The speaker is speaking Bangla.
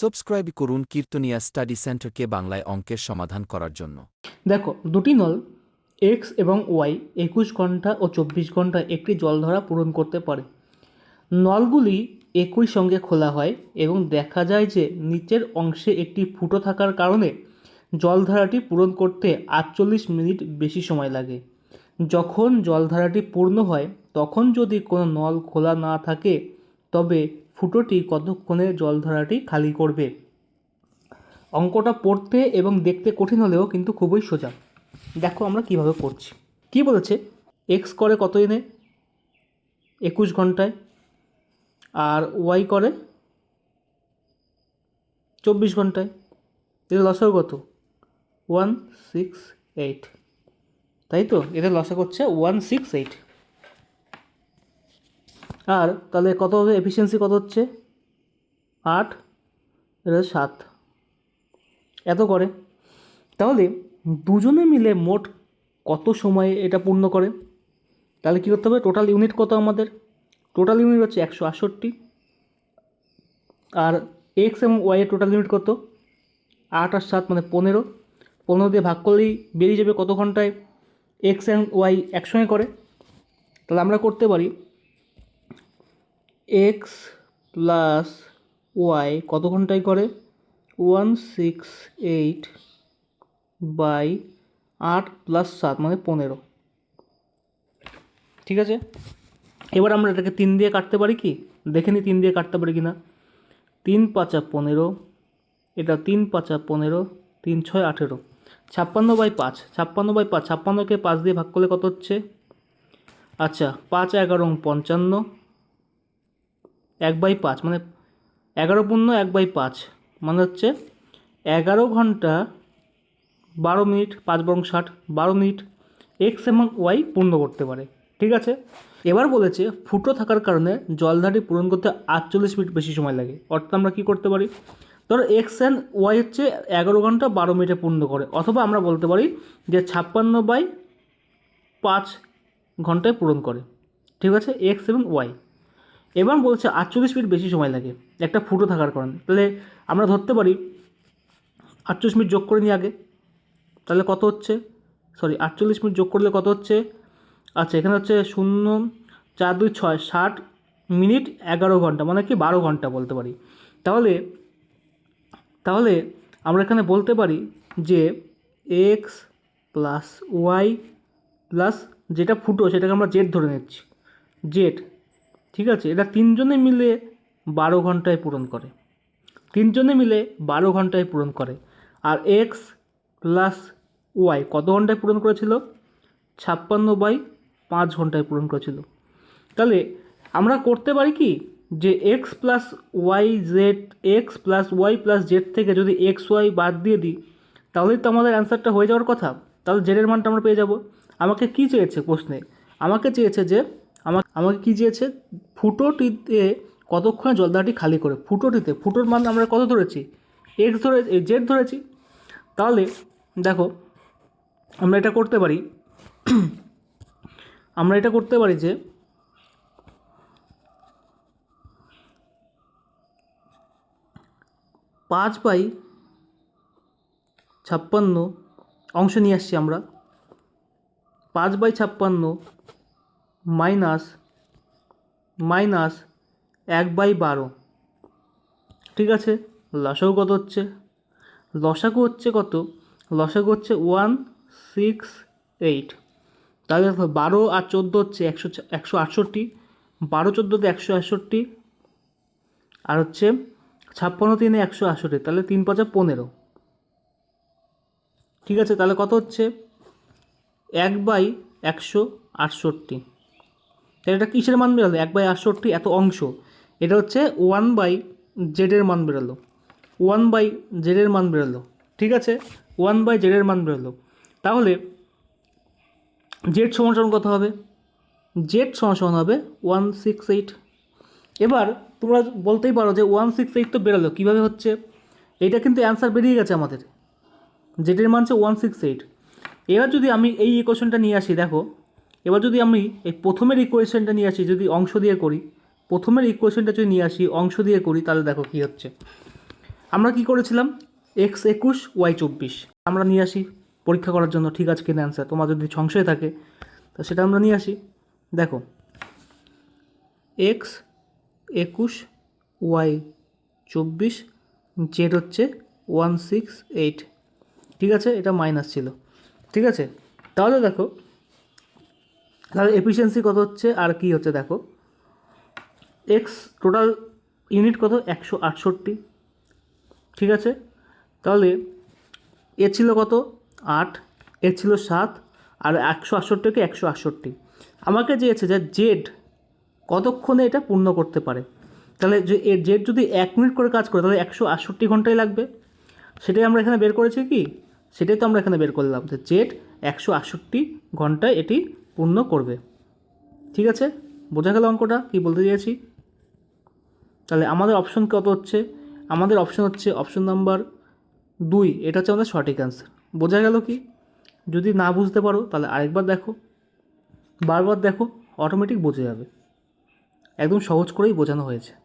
সাবস্ক্রাইব করুন কীর্তনিয়া স্টাডি সেন্টারকে বাংলায় অঙ্কের সমাধান করার জন্য। দেখো, দুটি নল এক্স এবং ওয়াই একুশ ঘণ্টা ও চব্বিশ ঘণ্টা একটি জলধারা পূরণ করতে পারে। নলগুলি একই সঙ্গে খোলা হয় এবং দেখা যায় যে নিচের অংশে একটি ফুটো থাকার কারণে জলধারাটি পূরণ করতে আটচল্লিশ মিনিট বেশি সময় লাগে। যখন জলধারাটি পূর্ণ হয়, তখন যদি কোনো নল খোলা না থাকে, তবে ফুটোটি কতক্ষণে জলধারাটি খালি করবে? অঙ্কটা পড়তে এবং দেখতে কঠিন হলেও কিন্তু খুবই সোজা। দেখো আমরা কীভাবে করছি কি বলেছে? এক্স করে কত দিনে একুশ ঘন্টায়। আর ওয়াই করে? চব্বিশ ঘন্টায়। এদের লসাগু কত? One, six, eight. তাই তো? এদের লসা করছে ওয়ান, সিক্স, এইট। আর তাহলে কত হবে? এফিসিয়েন্সি কত হচ্ছে? আট সাত। এত করে। তাহলে দুজনে মিলে মোট কত সময়ে এটা পূর্ণ করে? তাহলে কী করতে হবে? টোটাল ইউনিট কত আমাদের? টোটাল ইউনিট হচ্ছে একশো আটষট্টি। আর এক্স এবং ওয়াইয়ের টোটাল ইউনিট কত? আট আর সাত মানে পনেরো। পনেরো দিয়ে ভাগ করলেই বেরিয়ে যাবে কত ঘন্টায়? এক্স এবং ওয়াই একসঙ্গে করে। তাহলে আমরা করতে পারি এক্স প্লাস ওয়াই কত ঘন্টায় করে? ওয়ান সিক্স এইট বাই আট প্লাস সাত মানে পনেরো। ঠিক আছে? এবার আমরা এটাকে তিন দিয়ে কাটতে পারি কি? দেখে নিই তিন দিয়ে কাটতে পারি কি না তিন পাঁচা পনেরো, এটা তিন পাঁচা পনেরো, তিন ছয় আঠেরো। ছাপ্পান্ন বাই পাঁচ, ছাপ্পান্ন বাই পাঁচ, ছাপ্পান্নকে পাঁচ দিয়ে ভাগ করলে কত হচ্ছে? আচ্ছা পাঁচ এগারো পঞ্চান্ন এক বাই পাঁচ মানে এগারো পূর্ণ এক বাই পাঁচ মানে হচ্ছে এগারো ঘণ্টা বারো মিনিট, পাঁচ বরং ষাট, বারো মিনিট এক্স এবং ওয়াই পূর্ণ করতে পারে, ঠিক আছে? এবার বলেছে ফুটো থাকার কারণে জলধারটি পূরণ করতে আটচল্লিশ মিনিট বেশি সময় লাগে, অর্থাৎ আমরা কী করতে পারি? ধরো এক্স অ্যান্ড ওয়াই হচ্ছে এগারো ঘণ্টা বারো মিনিটে পূর্ণ করে, অথবা আমরা বলতে পারি যে ছাপ্পান্ন বাই পাঁচ ঘন্টায় পূরণ করে, ঠিক আছে? এক্স এবং ওয়াই এবার বলছে আটচল্লিশ মিনিট বেশি সময় লাগে, একটা ফুটো থাকার কারণে। তাহলে আমরা ধরতে পারি আটচল্লিশ মিনিট যোগ করে নিই আগে, তাহলে কত হচ্ছে? সরি আটচল্লিশ মিনিট যোগ করলে কত হচ্ছে? আচ্ছা এখানে হচ্ছে শূন্য, চার, দুই, ছয়, ষাট মিনিট এগারো ঘণ্টা মানে কি বারো ঘণ্টা বলতে পারি। তাহলে তাহলে আমরা এখানে বলতে পারি যে এক্স প্লাস ওয়াই প্লাস যেটা ফুটো, সেটাকে আমরা জেড ধরে নিচ্ছি। জেড ঠিক আছে? এটা তিনজনে মিলে বারো ঘন্টায় পূরণ করে। তিনজনে মিলে বারো ঘন্টায় পূরণ করে। আর এক্স প্লাস ওয়াই কত ঘন্টায় পূরণ করেছিল? ছাপ্পান্ন বাই পাঁচ ঘন্টায় পূরণ করেছিল। তাহলে আমরা করতে পারি কি? যে x plus y z x plus y plus z থেকে যদি এক্স ওয়াই বাদ দিয়ে দিই তাহলেই তো আমাদের অ্যান্সারটা হয়ে যাওয়ার কথা। তাহলে জেডের মানটা আমরা পেয়ে যাব। আমাকে কী চেয়েছে প্রশ্নে? আমাকে চেয়েছে যে আমাকে আমাকে কী চেয়েছে ফুটোটিতে কতক্ষণে জলদাটি খালি করে? ফুটোটিতে, ফুটোর মান আমরা কত ধরেছি? এক্স ধরে জেড ধরেছি। তাহলে, দেখো, আমরা এটা করতে পারি, আমরা এটা করতে পারি যে, পাঁচ বাই ছাপ্পান্ন অংশ নিয়ে আসছি আমরা। পাঁচ বাই ছাপ্পান্ন মাইনাস মাইনাস এক বাই বারো। ঠিক আছে? লসাগু কত হচ্ছে? লসাগু হচ্ছে কত? লসাগু হচ্ছে ওয়ান, সিক্স, এইট। তাহলে বারো আর চোদ্দ হচ্ছে একশো একশো আটষট্টি। বারো চোদ্দোতে একশো আটষট্টি। আর হচ্ছে ছাপ্পান্ন তিনে একশো আটষট্টি। তাহলে তিন পাঁচা পনেরো। ঠিক আছে? তাহলে কত হচ্ছে? এক বাই একশো আটষট্টি। তাহলে এটা কিসের মান বেরোলো? এক বাই আটষট্টি এত অংশ। এটা হচ্ছে ওয়ান বাই জেডের মান বেরোলো। ওয়ান বাই জেডের মান বেরোলো। ঠিক আছে? ওয়ান বাই জেডের মান বেরোলো। তাহলে জেড সমান কত হবে? জেড সমান হবে ওয়ান সিক্স এইট। এবার তোমরা বলতেই পারো যে ওয়ান সিক্স এইট তো বেরোলো, কীভাবে হচ্ছে? এটা কিন্তু অ্যান্সার বেরিয়ে গেছে আমাদের। জেডের মান হচ্ছে ওয়ান সিক্স এইট। এবার যদি আমি এই ইকুয়েশনটা নিয়ে আসি, দেখো এবার যদি আমি এই প্রথমের ইকুয়েশনটা নিয়ে আসি, যদি অংশ দিয়ে করি, প্রথমের ইকুয়েশনটা যদি নিয়ে আসি, অংশ দিয়ে করি, তাহলে দেখো কী হচ্ছে। আমরা কি করেছিলাম? এক্স একুশ ওয়াই চব্বিশ। আমরা নিয়ে আসি, পরীক্ষা করার জন্য, ঠিক আছে কিনা অ্যান্সার তোমার যদি সংশয় থাকে, তো সেটা আমরা নিয়ে আসি। দেখো এক্স একুশ ওয়াই চব্বিশ জেড হচ্ছে ওয়ান সিক্স এইট ঠিক আছে? এটা মাইনাস ছিল। ঠিক আছে? তাহলে দেখো তাহলে এফিসিয়েন্সি কত হচ্ছে? আর কি হচ্ছে দেখো? এক্স টোটাল ইউনিট কত? একশো আটষট্টি। ঠিক আছে? তাহলে এ ছিল কত? আট। এ ছিল সাত। আর একশো আটষট্টিকে একশো আটষট্টি। আমাকে চেয়েছে যে জেড কতক্ষণে এটা পূর্ণ করতে পারে? তাহলে যে এর জেড যদি এক মিনিট করে কাজ করে, তাহলে একশো আটষট্টি ঘন্টাই লাগবে। সেটাই আমরা এখানে বের করেছি কি? সেটাই তো আমরা এখানে বের করলাম যে জেড একশো আটষট্টি ঘন্টায় এটি পূর্ণ করবে। ঠিক আছে? বোঝা গেল অঙ্কটা? কি বলতে চেয়েছি তাহলে আমাদের অপশন কত হচ্ছে? আমাদের অপশন হচ্ছে অপশন নাম্বার দুই। এটা হচ্ছে আমাদের সঠিক অ্যান্সার বোঝা গেল কি? যদি না বুঝতে পারো, তাহলে আরেকবার দেখো। বারবার দেখো অটোমেটিক বোঝা যাবে। একদম সহজ করেই বোঝানো হয়েছে।